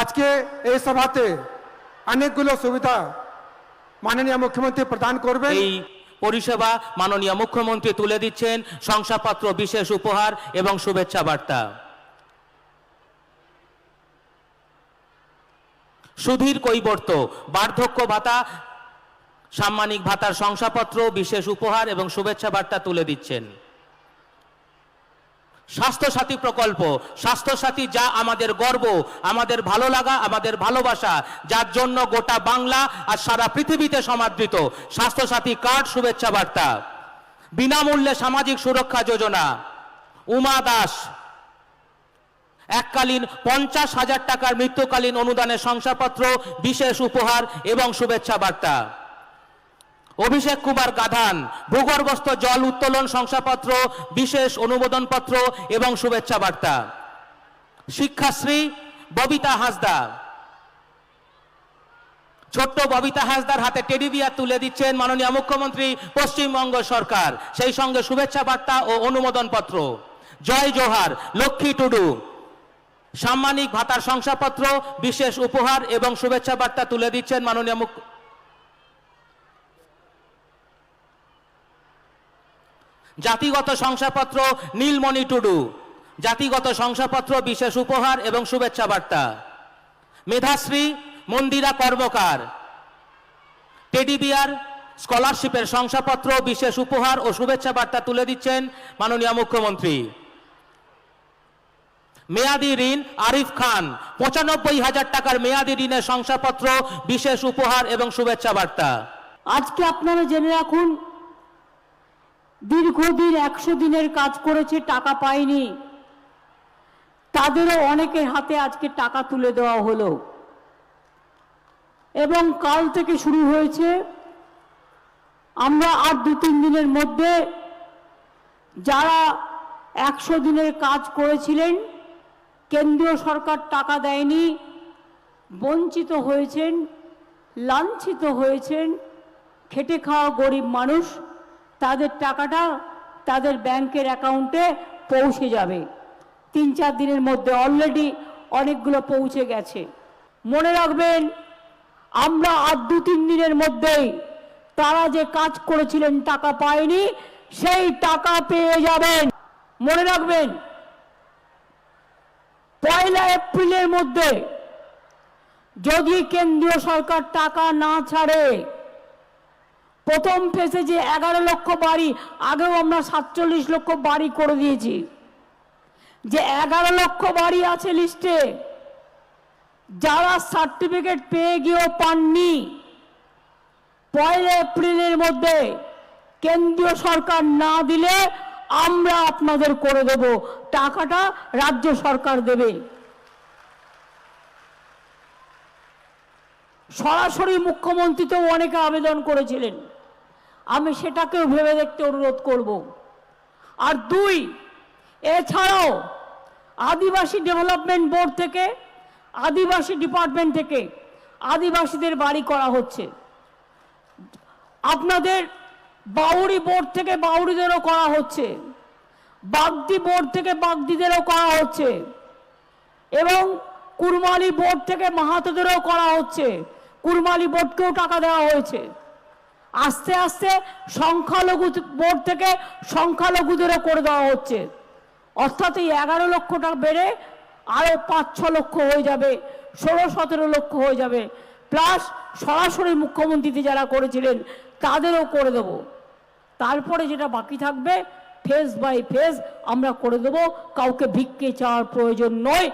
আজকে এই সভাতে অনেকগুলো সুবিধা মাননীয় মুখ্যমন্ত্রী প্রদান করবে এই পরিষেবা মাননীয় মুখ্যমন্ত্রী তুলে দিচ্ছেন। শংসাপত্র, বিশেষ উপহার এবং শুভেচ্ছা বার্তা। সুধীর কৈবর্ত, বার্ধক্য ভাতা, সাম্মানিক ভাতার শংসাপত্র, বিশেষ উপহার এবং শুভেচ্ছা বার্তা তুলে দিচ্ছেন। স্বাস্থ্যসাথী প্রকল্প, স্বাস্থ্যসাথী যা আমাদের গর্ব, আমাদের ভালো লাগা, আমাদের ভালোবাসা, যার জন্য গোটা বাংলা আর সারা পৃথিবীতে সমাদৃত। স্বাস্থ্যসাথী কার্ড শুভেচ্ছা বার্তা। বিনামূল্যে সামাজিক সুরক্ষা যোজনা। উমা দাস, এককালীন পঞ্চাশ হাজার টাকার মৃত্যুকালীন অনুদানের শংসাপত্র, বিশেষ উপহার এবং শুভেচ্ছা বার্তা। অভিষেক কুমার গাধান, ভূগর্ভস্থ জল উত্তোলন শংসাপত্র, বিশেষ অনুমোদনপত্র এবং শুভেচ্ছা বার্তা শিক্ষাশ্রী ববিতা হাসদা। ছোট্ট ববিতা হাসদার হাতে টেডি বিয়ার তুলে দিচ্ছেন মাননীয় মুখ্যমন্ত্রী পশ্চিমবঙ্গ সরকার। সেই সঙ্গে শুভেচ্ছা বার্তা ও অনুমোদনপত্র। জয় জোহার, লক্ষ্মী টুডু। সাম্মানিক ভাতার শংসাপত্র, বিশেষ উপহার এবং শুভেচ্ছা বার্তা তুলে দিচ্ছেন মাননীয় মুখ্য জাতিগত শংসাপত্র নীলমণি টুডু। জাতিগত শংসাপত্র, বিশেষ উপহার এবং শুভেচ্ছা বার্তা। মেধাশ্রী মন্দিরা কর্মকার। টেডি বিয়ার স্কলারশিপের শংসাপত্র, বিশেষ উপহার ও শুভেচ্ছা বার্তা তুলে দিচ্ছেন মাননীয় মুখ্যমন্ত্রী। মেয়াদি ঋণ, আরিফ খান, পঁচানব্বই হাজার টাকার মেয়াদি ঋণের শংসাপত্র, বিশেষ উপহার এবং শুভেচ্ছা বার্তা। আজকে আপনারা জেনে রাখুন দীর্ঘদিন একশো দিনের কাজ করেছে, টাকা পায়নি তাদেরও অনেকের হাতে আজকে টাকা তুলে দেওয়া হলো। এবং কাল থেকে শুরু হয়েছে, আমরা আর দু তিন দিনের মধ্যে যারা একশো দিনের কাজ করেছিলেন, কেন্দ্রীয় সরকার টাকা দেয়নি, বঞ্চিত হয়েছেন, লাঞ্ছিত হয়েছেন, খেটে খাওয়া গরিব মানুষ। তাদের টাকাটা তাদের ব্যাংকের অ্যাকাউন্টে পৌঁছে যাবে। তিন চার দিনের মধ্যে অলরেডি অনেকগুলো পৌঁছে গেছে। মনে রাখবেন, আমরা আর দু তিন দিনের মধ্যেই তারা যে কাজ করেছিলেন টাকা পায়নি, সেই টাকা পেয়ে যাবেন। মনে রাখবেন, পয়লা এপ্রিলের মধ্যে যদি কেন্দ্রীয় সরকার টাকা না ছাড়ে প্রথম ফেসে যে এগারো লক্ষ বাড়ি, আগেও আমরা সাতচল্লিশ লক্ষ বাড়ি করে দিয়েছি। যে এগারো লক্ষ বাড়ি আছে লিস্টে যারা সার্টিফিকেট পেয়ে গিয়েও পাননি, পয়লা এপ্রিলের মধ্যে কেন্দ্রীয় সরকার না দিলে আমরা আপনাদের করে দেব। টাকাটা রাজ্য সরকার দেবে। সরাসরি মুখ্যমন্ত্রী তো অনেকে আবেদন করেছিলেন। আমি সেটাকেও ভেবে দেখতে অনুরোধ করব। আর দুই, এছাড়াও আদিবাসী ডেভেলপমেন্ট বোর্ড থেকে, আদিবাসী ডিপার্টমেন্ট থেকে আদিবাসীদের বাড়ি করা হচ্ছে। আপনাদের বাউরি বোর্ড থেকে বাউরিদেরও করা হচ্ছে। বাগদি বোর্ড থেকে বাগদিদেরও করা হচ্ছে। এবং কুরমালি বোর্ড থেকে মাহাতোদেরও করা হচ্ছে। কুরমালি বোর্ডকেও টাকা দেওয়া হয়েছে। আস্তে আস্তে সংখ্যালঘু বোর্ড থেকে সংখ্যালঘুদেরও করে দেওয়া হচ্ছে। অর্থাৎ এই এগারো লক্ষটা বেড়ে আরও পাঁচ, ছ লক্ষ হয়ে যাবে, ষোলো, সতেরো লক্ষ হয়ে যাবে। প্লাস সরাসরি মুখ্যমন্ত্রীতে যারা করেছিলেন, তাদেরও করে দেব। তারপরে যেটা বাকি থাকবে ফেজ বাই ফেজ আমরা করে দেব। কাউকে ভিক্ষে চাওয়ার প্রয়োজন নয়।